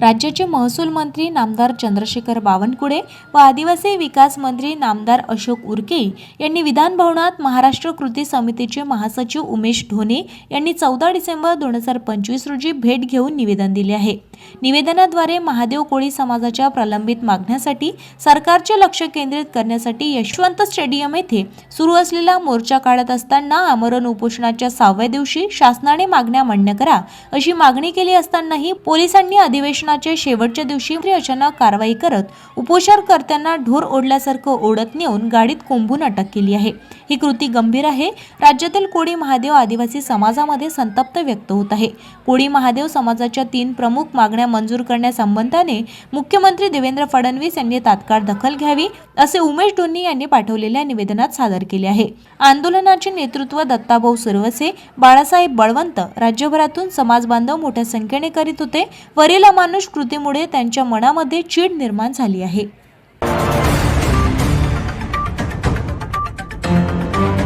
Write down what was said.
राज्याचे महसूल मंत्री नामदार चंद्रशेखर बावनकुळे व आदिवासी विकास मंत्री नामदार अशोक उर्के यांनी विधानभवनात महाराष्ट्र कृती समितीचे महासचिव उमेश ढोणे यांनी चौदा डिसेंबर दोन हजार पंचवीस रोजी भेट घेऊन निवेदन दिले आहे. निवेदनाद्वारे महादेव कोळी समाजाच्या प्रलंबित मागण्यासाठी सरकारचे लक्ष केंद्रित करण्यासाठी यशवंत स्टेडियम येथे सुरू असलेला मोर्चा काढत असताना आमरण उपोषणाच्या सहाव्या दिवशी शासनाने मागण्या मान्य करा अशी मागणी केली असतानाही पोलिसांनी अधिवेशन अधिवेशनाच्या शेवटच्या दिवशी अचानक कारवाई करत उपोषणकर्त्यांना ढोर ओढल्यासारखं ओढत नेऊन गाडीत कोंबून अटक केली आहे. ही कृती गंभीर आहे. राज्यातील कोळी महादेव आदिवासी समाजामध्ये संतप्त व्यक्त होत आहे. कोळी महादेव समाजाच्या तीन प्रमुख मागण्या मंजूर करण्यासंबंधाने मुख्यमंत्री देवेंद्र फडणवीस यांनी तात्काळ दखल घ्यावी असे उमेश डोन्नी यांनी पाठवलेल्या निवेदनात सादर केले आहे. आंदोलनाचे नेतृत्व दत्ताभाऊ सुरवसे बाळासाहेब बळवंत राज्यभरातून समाज बांधव मोठ्या संख्येने करीत होते. वरील अमानुष कृतीमुळे त्यांच्या मनामध्ये चीड निर्माण झाली आहे.